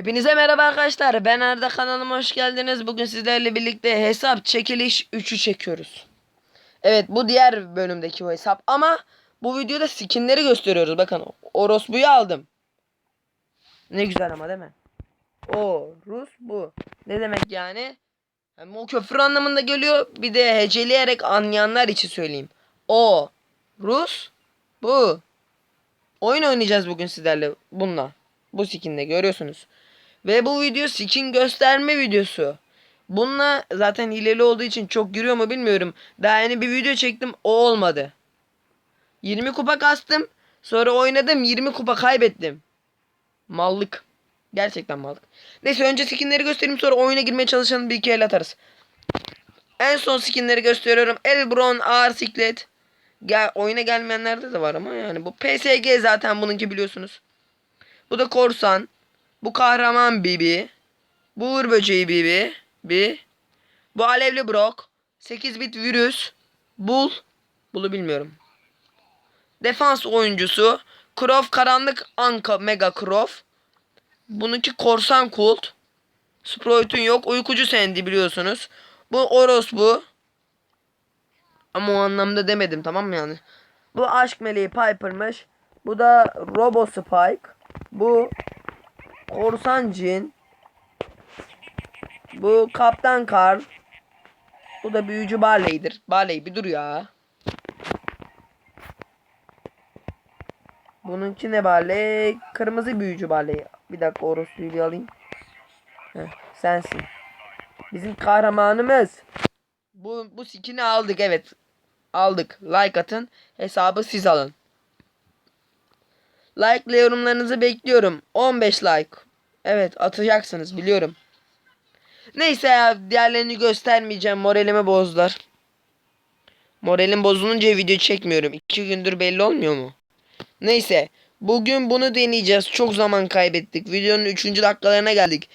Hepinize merhaba arkadaşlar. Ben Arda kanalıma hoş geldiniz. Bugün sizlerle birlikte hesap çekiliş 3'ü çekiyoruz. Evet bu diğer bölümdeki o hesap ama bu videoda skinleri gösteriyoruz. Bakın orospuyu aldım. Ne güzel ama değil mi? O Rus bu. Ne demek yani? Hem o köprü anlamında geliyor. Bir de heceleyerek anlayanlar için söyleyeyim. O Rus bu. Oyun oynayacağız bugün sizlerle bununla. Bu skinle görüyorsunuz. Ve bu video skin gösterme videosu. Bununla zaten hileli olduğu için çok giriyor mu bilmiyorum. Daha yeni bir video çektim o olmadı. 20 kupa kastım. Sonra oynadım 20 kupa kaybettim. Mallık. Gerçekten mallık. Neyse önce skinleri göstereyim sonra oyuna girmeye çalışalım bir iki el atarız. En son skinleri gösteriyorum. Elbron ağır siklet. Gel, oyuna gelmeyenlerde de var ama yani bu PSG zaten bununki biliyorsunuz. Bu da korsan. Bu kahraman Bibi. Bu uğur böceği Bibi. Bi. Bu alevli brok. 8 bit virüs. Bul. Bulu bilmiyorum. Defans oyuncusu. Croft karanlık anka mega Croft. Bununki korsan kult. Sprout'un yok. Uykucu sendi biliyorsunuz. Bu Oros bu. Ama o anlamda demedim tamam mı yani? Bu aşk meleği Piper'mış. Bu da Robo Spike. Bu Korsan Cin. Bu Kaptan Karl. Bu da büyücü Barley'dir. Barley bir dur ya. Bununki ne Barley? Kırmızı büyücü Barley. Bir dakika orospuyu bir alayım. Heh, sensin. Bizim kahramanımız. Bu, bu skin'i aldık evet. Aldık. Like atın. Hesabı siz alın. Like ile yorumlarınızı bekliyorum. 15 like. Evet atacaksınız biliyorum. Neyse ya diğerlerini göstermeyeceğim. Moralimi bozdular. Moralim bozulunca video çekmiyorum. 2 gündür belli olmuyor mu? Neyse. Bugün bunu deneyeceğiz. Çok zaman kaybettik. Videonun 3. dakikalarına geldik.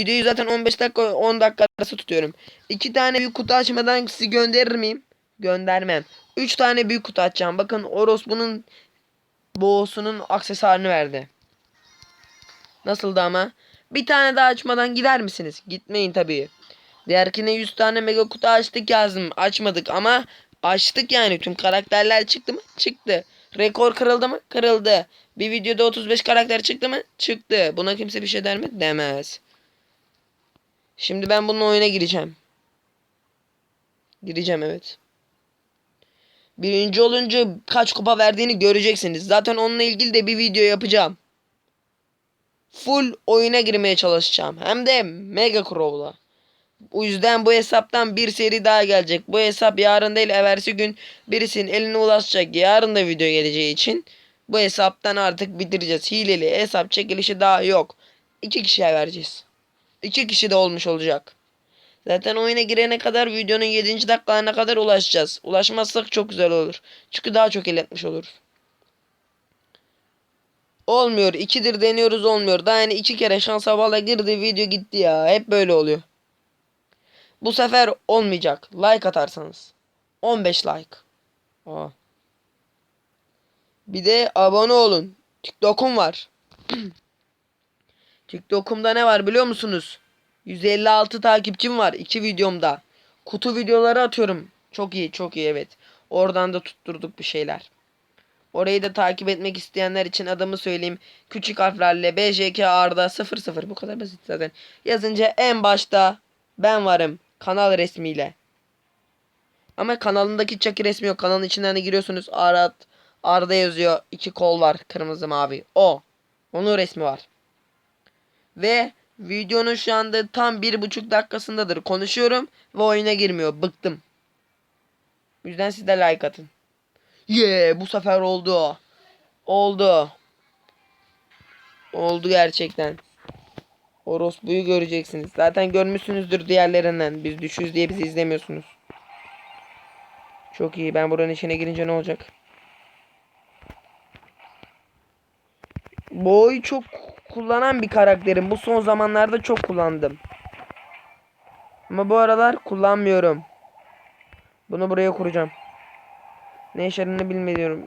Videoyu zaten 15 dakika 10 dakika arası tutuyorum. 2 tane büyük kutu açmadan sizi gönderir miyim? Göndermem. 3 tane büyük kutu açacağım. Bakın Oros bunun boğusunun aksesuarını verdi. Nasıldı ama? Bir tane daha açmadan gider misiniz? Gitmeyin tabii. Diğerkine 100 tane mega kutu açtık yazdım. Açmadık ama açtık yani. Tüm karakterler çıktı mı? Çıktı. Rekor kırıldı mı? Kırıldı. Bir videoda 35 karakter çıktı mı? Çıktı. Buna kimse bir şey der mi? Demez. Şimdi ben bunun oyuna gireceğim. Gireceğim evet. Birinci olunca kaç kupa verdiğini göreceksiniz. Zaten onunla ilgili de bir video yapacağım. Full oyuna girmeye çalışacağım. Hem de Mega Crow'la. O yüzden bu hesaptan bir seri daha gelecek. Bu hesap yarın değil evvelsi gün birisinin eline ulaşacak. Yarın da video geleceği için bu hesaptan artık bitireceğiz. Hileli hesap çekilişi daha yok. İki kişiye vereceğiz. İki kişi de olmuş olacak. Zaten oyuna girene kadar videonun 7. dakikalarına kadar ulaşacağız. Ulaşmazsak çok güzel olur. Çünkü daha çok iletmiş oluruz. Olmuyor. İkidir deniyoruz olmuyor. Daha yani iki kere şansa bala girdi video gitti ya. Hep böyle oluyor. Bu sefer olmayacak. Like atarsanız. 15 like. Aa. Bir de abone olun. TikTok'um var. TikTok'umda ne var biliyor musunuz? 156 takipçim var. iki videomda. Kutu videoları atıyorum. Çok iyi çok iyi evet. Oradan da tutturduk bir şeyler. Orayı da takip etmek isteyenler için adımı söyleyeyim. Küçük harflerle BJK Arda 00 bu kadar basit zaten. Yazınca en başta ben varım. Kanal resmiyle. Ama kanalındaki çaki resmi yok. Kanalın içinden de giriyorsunuz. Arat Arda yazıyor. iki kol var. Kırmızı mavi. O. Onun resmi var. Ve videonun şu anda tam bir buçuk dakikasındadır. Konuşuyorum ve oyuna girmiyor. Bıktım. O yüzden siz de like atın. Yeah bu sefer oldu. Oldu. Oldu gerçekten. Orospu'yu göreceksiniz. Zaten görmüşsünüzdür diğerlerinden. Biz düşüyoruz diye bizi izlemiyorsunuz. Çok iyi. Ben buranın içine girince ne olacak? Boy çok kullanan bir karakterim. Bu son zamanlarda çok kullandım. Ama bu aralar kullanmıyorum. Bunu buraya kuracağım. Ne işlerini bilmiyorum.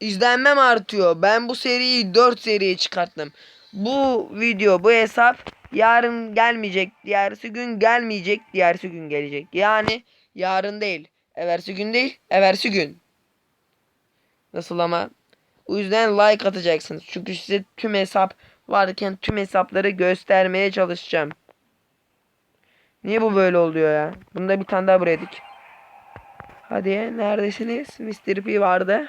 İzlenmem artıyor. Ben bu seriyi 4 seriye çıkarttım. Bu video bu hesap yarın gelmeyecek. Diğersi gün gelmeyecek. Diğersi gün gelecek. Yani yarın değil. Eversi gün değil. Eversi gün. Nasıl ama? O yüzden like atacaksınız. Çünkü size tüm hesap varken tüm hesapları göstermeye çalışacağım. Niye bu böyle oluyor ya? Bunda bir tane daha buraya dik. Hadi neredesiniz? Mr. P vardı.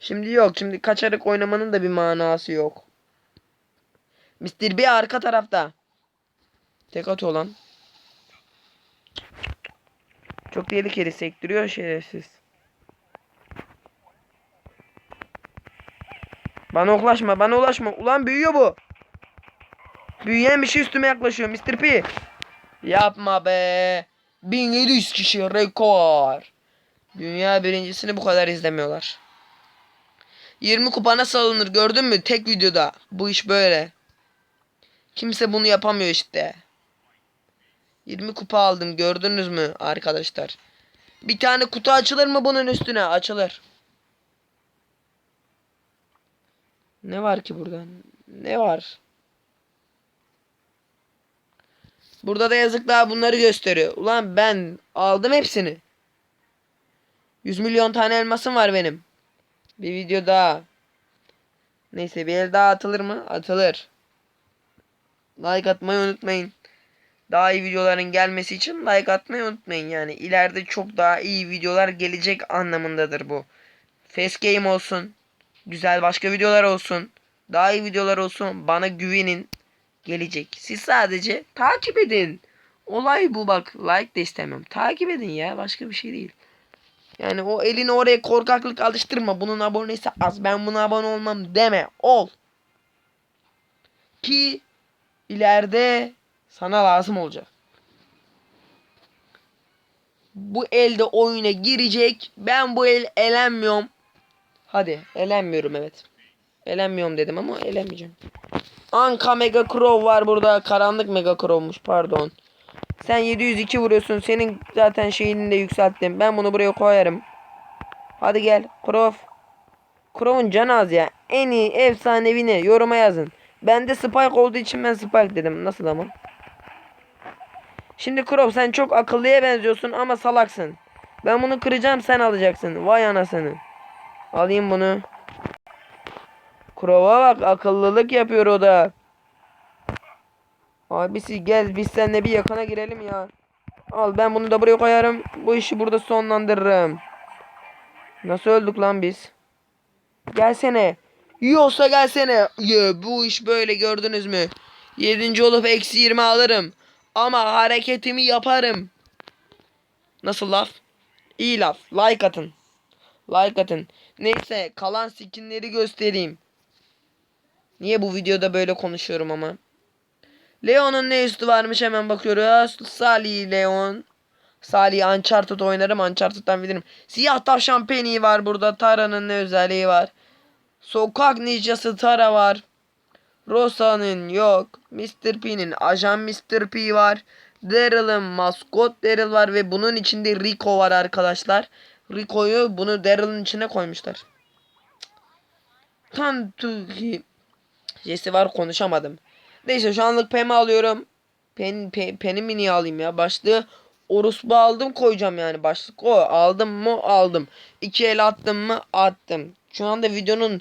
Şimdi yok. Şimdi kaçarak oynamanın da bir manası yok. Mr. B arka tarafta. Tek atıyor lan. Çok tehlikeli sektiriyor şerefsiz. Bana ulaşma, bana ulaşma. Ulan büyüyor bu. Büyüyen bir şey üstüme yaklaşıyor Mr. P. Yapma be. 1700 kişi rekor. Dünya birincisini bu kadar izlemiyorlar. 20 kupa nasıl alınır gördün mü? Tek videoda. Bu iş böyle. Kimse bunu yapamıyor işte. 20 kupa aldım gördünüz mü arkadaşlar? Bir tane kutu açılır mı bunun üstüne? Açılır. Ne var ki burada? Ne var? Burada da yazıklar bunları gösteriyor. Ulan ben aldım hepsini. 100 milyon tane elmasım var benim. Bir video daha. Neyse bir el daha atılır mı? Atılır. Like atmayı unutmayın. Daha iyi videoların gelmesi için like atmayı unutmayın yani. ileride çok daha iyi videolar gelecek anlamındadır bu. Face game olsun. Güzel başka videolar olsun. Daha iyi videolar olsun. Bana güvenin. Gelecek. Siz sadece takip edin. Olay bu bak. Like de istemem. Takip edin ya. Başka bir şey değil. Yani o elini oraya korkaklık alıştırma. Bunun abonesi az. Ben buna abone olmam deme. Ol. Ki ileride sana lazım olacak. Bu elde oyuna girecek. Ben bu el elenmiyorum. Hadi elenmiyorum evet. Elenmiyorum dedim ama elenmeyeceğim. Anka Mega Crow var burada. Karanlık Mega Crow'muş pardon. Sen 702 vuruyorsun. Senin zaten şeyini de yükselttim. Ben bunu buraya koyarım. Hadi gel. Crow. Crow'un canı az ya. En iyi efsanevi ne? Yoruma yazın. Bende Spike olduğu için ben Spike dedim. Nasıl ama? Şimdi Crow sen çok akıllıya benziyorsun ama salaksın. Ben bunu kıracağım sen alacaksın. Vay anasını. Alayım bunu. Crow'a bak akıllılık yapıyor o da. Abisi gel biz seninle bir yakına girelim ya. Al ben bunu da buraya koyarım. Bu işi burada sonlandırırım. Nasıl öldük lan biz? Gelsene. Yiyorsa gelsene. Ya, bu iş böyle gördünüz mü? Yedinci olup eksi 20 alırım. Ama hareketimi yaparım. Nasıl laf? İyi laf. Like atın. Like atın. Neyse kalan skinleri göstereyim. Niye bu videoda böyle konuşuyorum ama? Leon'un ne üstü varmış hemen bakıyoruz. Salih Leon. Salih Uncharted oynarım. Uncharted'dan bilirim. Siyah tavşan Penny var burada. Tara'nın ne özelliği var? Sokak ninjası Tara var. Rosa'nın yok. Mr. P'nin ajan Mr. P var. Daryl'ın maskot Daryl var ve bunun içinde Rico var arkadaşlar. Rico'yu bunu Daryl'ın içine koymuşlar. Tantuki Jesse var konuşamadım. Neyse şu anlık Pem'i alıyorum. Pen, pen, penimi niye alayım ya? Başlığı orospu aldım koyacağım yani. Başlık o. Aldım mı? Aldım. İki el attım mı? Attım. Şu anda videonun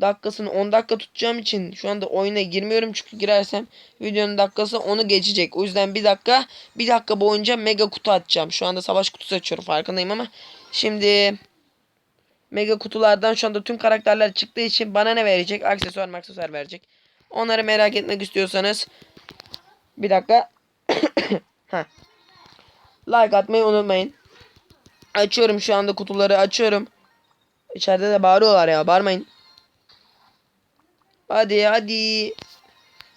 dakikasını 10 dakika tutacağım için şu anda oyuna girmiyorum çünkü girersem videonun dakikası onu geçecek. O yüzden bir dakika bir dakika boyunca mega kutu açacağım. Şu anda savaş kutusu açıyorum farkındayım ama şimdi mega kutulardan şu anda tüm karakterler çıktığı için bana ne verecek? Aksesuar aksesuar verecek. Onları merak etmek istiyorsanız bir dakika like atmayı unutmayın. Açıyorum şu anda kutuları açıyorum. İçeride de bağırıyorlar ya bağırmayın. Hadi hadi.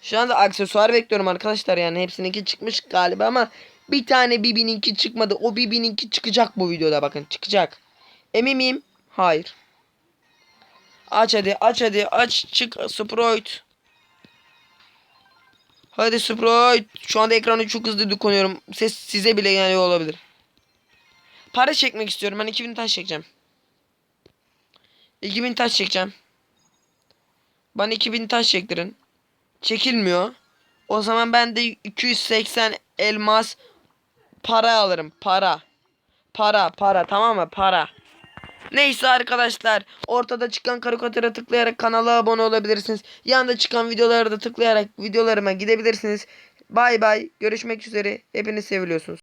Şu anda aksesuar bekliyorum arkadaşlar yani hepsininki çıkmış galiba ama bir tane Bibi'ninki çıkmadı. O Bibi'ninki çıkacak bu videoda bakın çıkacak. Emin miyim? Hayır. Aç hadi aç hadi aç çık Sprite. Hadi Sprite. Şu anda ekranı çok hızlı dokunuyorum. Ses size bile yani olabilir. Para çekmek istiyorum. Ben 2000 taş çekeceğim. 2000 taş çekeceğim. Bana 2000 taş çektirin. Çekilmiyor. O zaman ben de 280 elmas para alırım. Para. Para para tamam mı? Para. Neyse arkadaşlar ortada çıkan karikatüre tıklayarak kanala abone olabilirsiniz. Yanında çıkan videoları da tıklayarak videolarıma gidebilirsiniz. Bay bay görüşmek üzere hepiniz seviliyorsunuz.